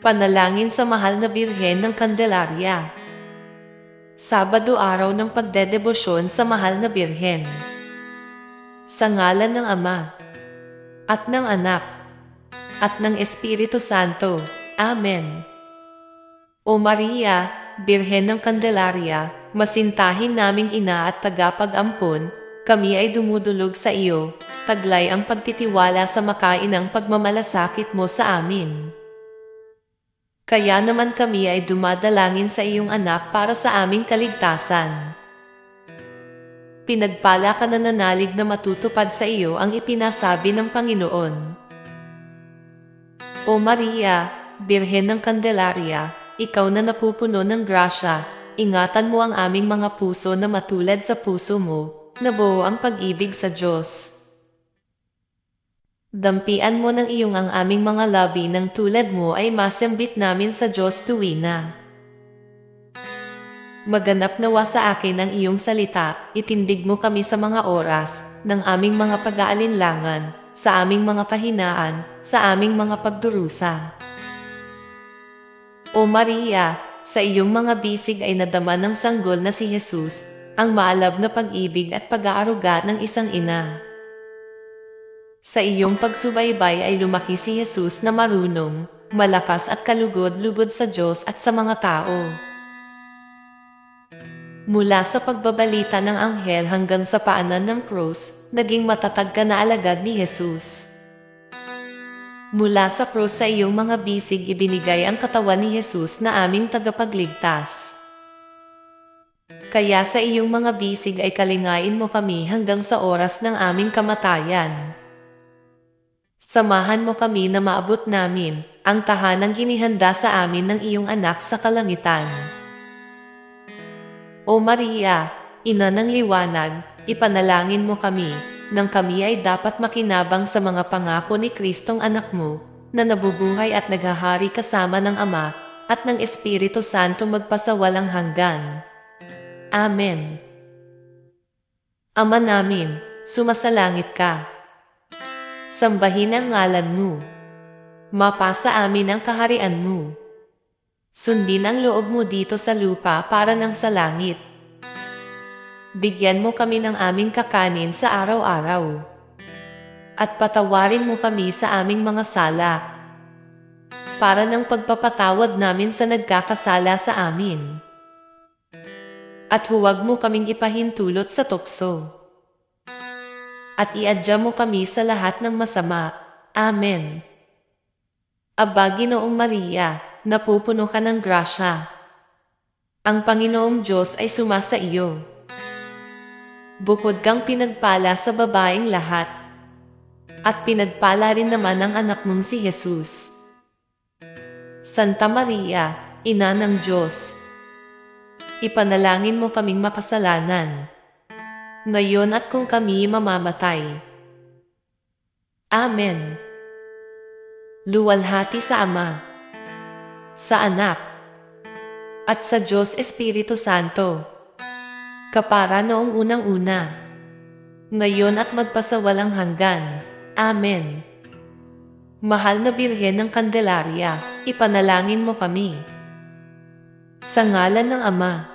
Panalangin sa mahal na Birhen ng Candelaria. Sabado araw ng pagdedebosyon sa mahal na Birhen. Sa ngalan ng Ama, at ng Anak, at ng Espiritu Santo. Amen. O Maria, Birhen ng Candelaria, masintahin naming ina at tagapag-ampon, kami ay dumudulog sa iyo, taglay ang pagtitiwala sa makainang pagmamalasakit mo sa amin. Kaya naman kami ay dumadalangin sa iyong anak para sa aming kaligtasan. Pinagpala ka na nanalig na matutupad sa iyo ang ipinasabi ng Panginoon. O Maria, Birhen ng Candelaria, ikaw na napupuno ng grasya, ingatan mo ang aming mga puso na matulad sa puso mo, na buo ang pag-ibig sa Diyos. Dampian mo ng iyong ang aming mga labi ng tulad mo ay masambit namin sa Diyos tuwina. Maganap nawa sa akin ang iyong salita, itindig mo kami sa mga oras ng aming mga pag-aalinlangan, sa aming mga kahinaan, sa aming mga pagdurusa. O Maria, sa iyong mga bisig ay nadama ng sanggol na si Jesus, ang maalab na pag-ibig at pag-aaruga ng isang ina. Sa iyong pagsubaybay ay lumaki si Jesus na marunong, malakas at kalugod-lugod sa Diyos at sa mga tao. Mula sa pagbabalita ng anghel hanggang sa paanan ng krus, naging matatag ka na alagad ni Jesus. Mula sa krus sa iyong mga bisig ibinigay ang katawan ni Jesus na aming tagapagligtas. Kaya sa iyong mga bisig ay kalingain mo kami hanggang sa oras ng aming kamatayan. Samahan mo kami na maabot namin ang tahanang hinihanda sa amin ng iyong anak sa kalangitan. O Maria, ina ng liwanag, ipanalangin mo kami, nang kami ay dapat makinabang sa mga pangako ni Kristong anak mo, na nabubuhay at naghahari kasama ng Ama at ng Espiritu Santo magpasawalang hanggan. Amen. Ama namin, sumasalangit ka. Sambahin ang ngalan mo. Mapasa amin ang kaharian mo. Sundin ang loob mo dito sa lupa para ng sa langit. Bigyan mo kami ng aming kakanin sa araw-araw. At patawarin mo kami sa aming mga sala. Para ng pagpapatawad namin sa nagkakasala sa amin. At huwag mo kaming ipahintulot sa tukso. At iadya mo kami sa lahat ng masama. Amen. Aba, Ginoong Maria, napupuno ka ng grasya. Ang Panginoong Diyos ay sumasa iyo. Bukod kang pinagpala sa babaeng lahat. At pinagpala rin naman ang anak mong si Jesus. Santa Maria, Ina ng Diyos, ipanalangin mo kaming makasalanan. Ngayon at kung kami mamamatay. Amen. Luwalhati sa Ama, sa Anak, at sa Diyos Espiritu Santo. Kapara noong unang-una, ngayon at magpasawalang hanggan. Amen. Mahal na Birhen ng Candelaria, ipanalangin mo kami. Sa ngalan ng Ama,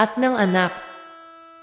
at ng Anak,